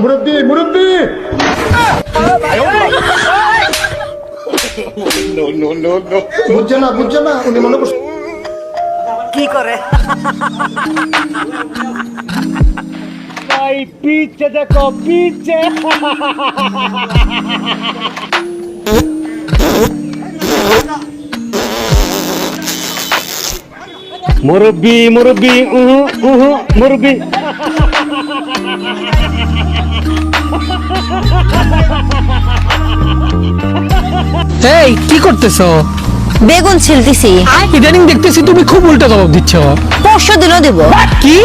মুরব্বি মুরব্বি! বুঝছে না বুঝছে না উনি মনে করছে কি করে? ভাই পিছে দেখো পিছে মুরব্বি মুরব্বি উহু উহু মুরব্বি। এই কি করতেছো? বেগুন ছিলতেছি। ইদানিং দেখতেছি তুমি খুব উল্টো জবাব দিচ্ছ। পরশু দিনও দেব। কি?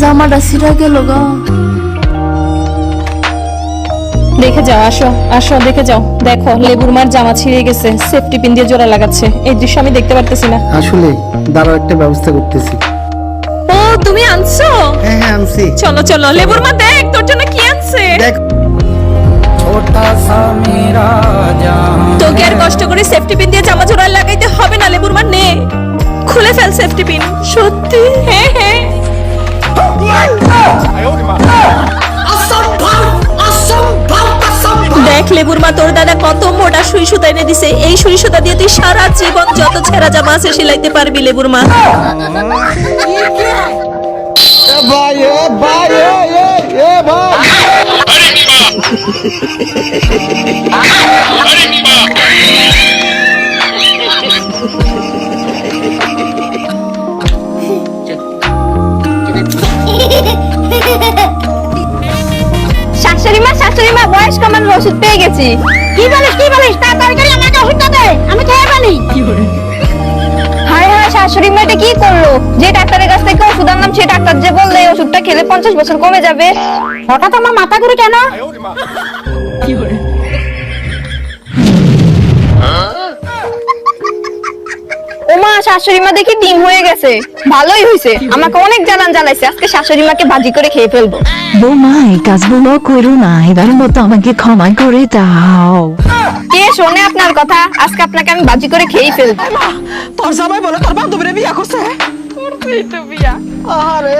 জামাটা ছিঁড়া গেল গা। দেখে যাও আসো আসো দেখে যাও। দেখো লেবুর মার জামা ছিঁড়ে গেছে সেফটি পিন দিয়ে জোড়া লাগাচ্ছে। এই দৃশ্য আমি দেখতে পারতেছি না। আসলে দাঁড়াও একটা ব্যবস্থা করতেছি। তুমি আনছো? হ্যাঁ হ্যাঁ আনছি। চলো চলো লেবুর মা দেখ তোর জন্য কি আনছে? দেখ। তোকে আর কষ্ট করে সেফটি পিন দিয়ে জামা জোড়া লাগাইতে হবে না লেবুর মা নে। খুলে ফেল সেফটি পিন সত্যি? হ্যাঁ হ্যাঁ। দেখ লেবুর মা তোর দাদা কত মোটা সুই সুতা এনে দিছে। এই সুই সুতা দিয়ে তুই সারা জীবন যত ছেঁড়া জামা আছে সেলাইতে পারবি লেবুর মা। শাশুড়ি মা শাশুড়ি মা বয়স কমানোর ওষুধ পেয়ে গেছি। কি বলিস কি বলিস? তাড়াতাড়ি করে আমাকে ওষুধটা দে, আমি খেয়ে ফেলি। হায় হায় শাশুড়ি মা এটা কি করল? যে ডাক্তারের কাছ থেকে ওষুধ আনলাম, সে ডাক্তার যে ওষুধটা খেলে পঞ্চাশ বছর কমে যাবে। হঠাৎ আমার মাথা ঘুরে কেন? ওমা শাশুড়ি মা দেখি ডিম হয়ে গেছে। ভালোই হয়েছে আমাকে অনেক জ্বালান জ্বালাইছে। আজকে শাশুড়ি মাকে ভাজি করে খেয়ে ফেলব। বৌমা এই কাজগুলো করো না। এবারের মতো আমাকে ক্ষমা করে দাও। কে শোনে আপনার কথা? আজকে আপনাকে আমি ভাজি করে খেয়েই ফেলব। তোর জামাই বলে তোর বান্ধবীরে বিয়া করছে। করবি বিয়া। আরে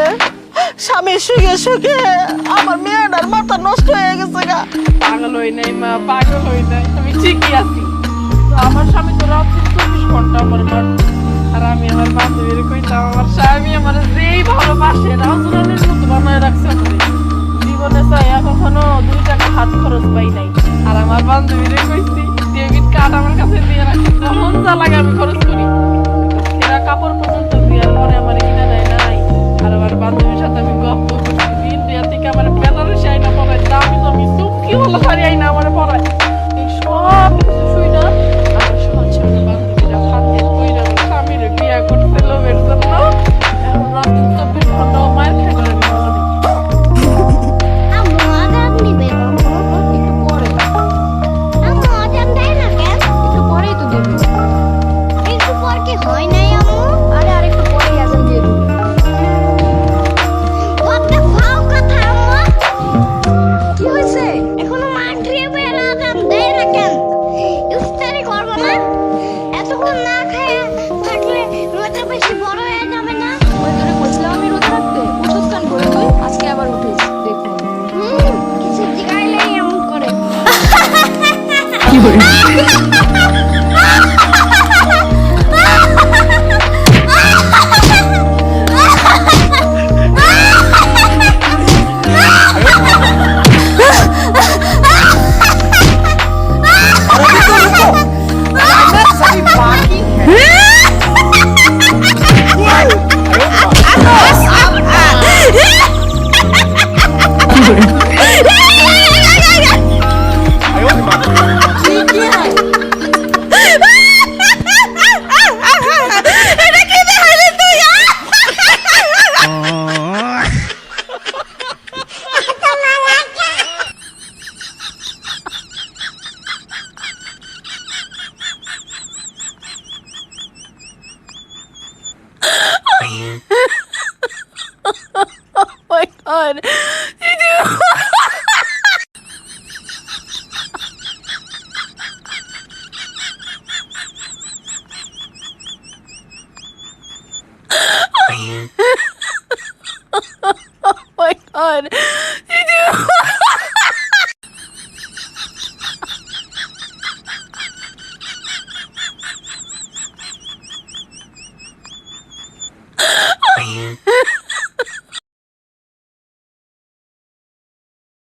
স্বামী সুখে সুখে আমার মেয়েটার মাথা নষ্ট হয়ে গেছে গা। পাগল হই নাই মা, পাগল হই নাই। আমি ঠিকই আছি। আমার স্বামী তো রাত্রি চব্বিশ ঘণ্টা আমার মার আর আমি আমার বান্ধবীর কইতাম, আমার স্বামী আমার যেই ভালোবাসে রাজরানের মতো বানায় রাখছে। জীবনে চাই কখনো দুই টাকা হাত খরচ পাই নাই। আর আমার বান্ধবীরে কইছি ডেবিট কার্ড আমার কাছে দিয়ে রাখছি যখন যা লাগে আমি খরচ করি। rồi. আমার